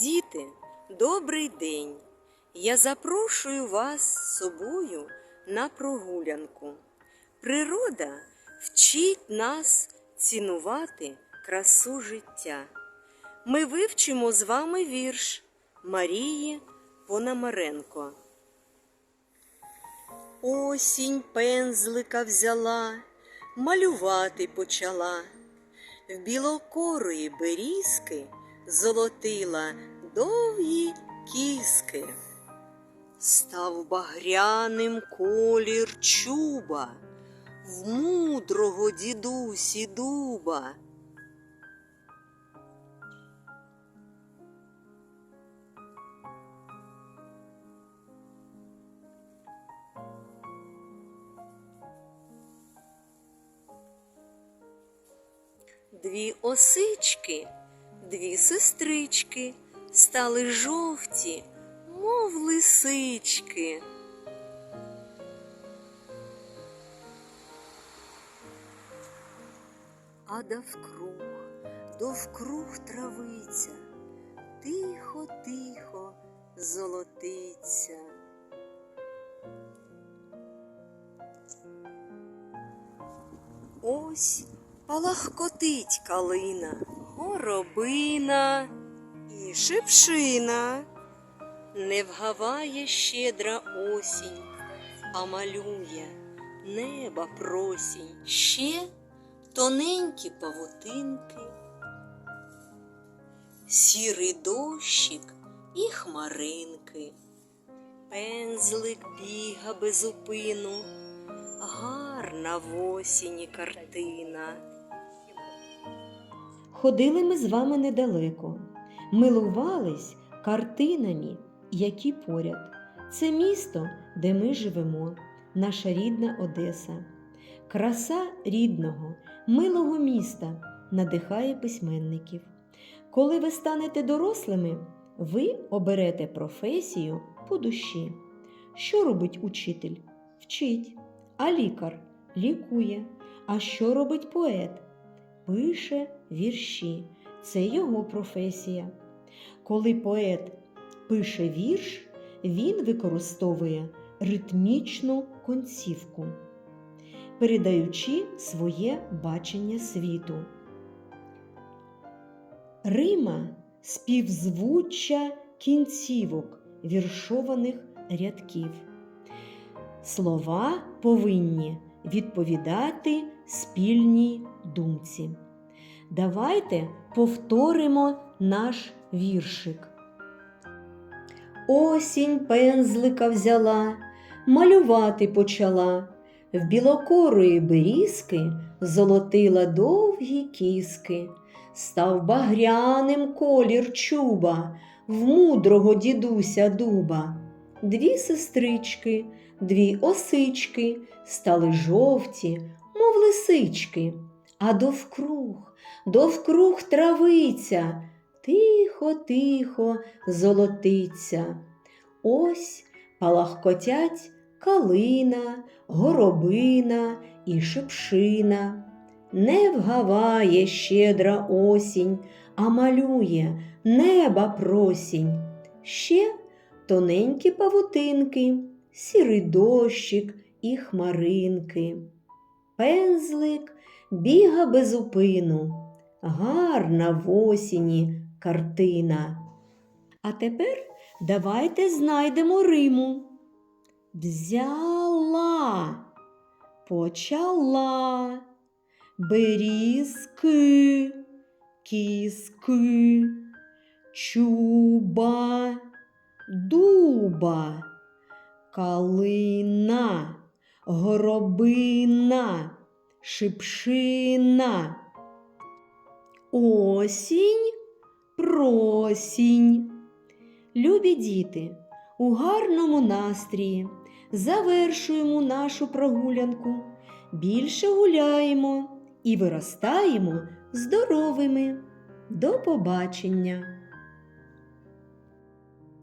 Діти, добрий день! Я запрошую вас з собою на прогулянку. Природа вчить нас цінувати красу життя. Ми вивчимо з вами вірш Марії Пономаренко. Осінь пензлика взяла, малювати почала. В білокорої берізки золотила довгі кіски. Став багряним колір чуба в мудрого дідусі дуба. Дві осички, дві сестрички стали жовті, мов лисички. А довкруг, довкруг травиця, тихо, тихо золотиться. Ось палахкотить калина, горобина і шипшина. Не вгаває щедра осінь, а малює неба просінь. Ще тоненькі павутинки, сірий дощик і хмаринки. Пензлик біга без упину, гарна в осені картина. Ходили ми з вами недалеко, милувались картинами, які поряд. Це місто, де ми живемо, наша рідна Одеса. Краса рідного, милого міста надихає письменників. Коли ви станете дорослими, ви оберете професію по душі. Що робить учитель? Вчить, а лікар лікує. А що робить поет? Пише вірші. Це його професія. Коли поет пише вірш, він використовує ритмічну концівку, передаючи своє бачення світу. Рима співзвуччя кінцівок віршованих рядків. Слова повинні відповідати спільній думці. Давайте повторимо наш віршик. Осінь пензлика взяла, малювати почала. В білокорої берізки золотила довгі кіски. Став багряним колір чуба, в мудрого дідуся дуба. Дві сестрички, дві осички стали жовті, мов лисички, а довкруг, довкруг травиця, тихо, тихо золотиться. Ось палахкотять калина, горобина і шипшина. Не вгаває щедра осінь, а малює неба просінь. Ще тоненькі павутинки, сірий дощик і хмаринки. Пензлик біга без упину, гарна в осені картина. А тепер давайте знайдемо Риму. Взяла, почала, берізки, кіски, чуба, дуба, калина, горобина, шипшина. Осінь, просінь. Любі діти, у гарному настрії завершуємо нашу прогулянку. Більше гуляємо і виростаємо здоровими. До побачення!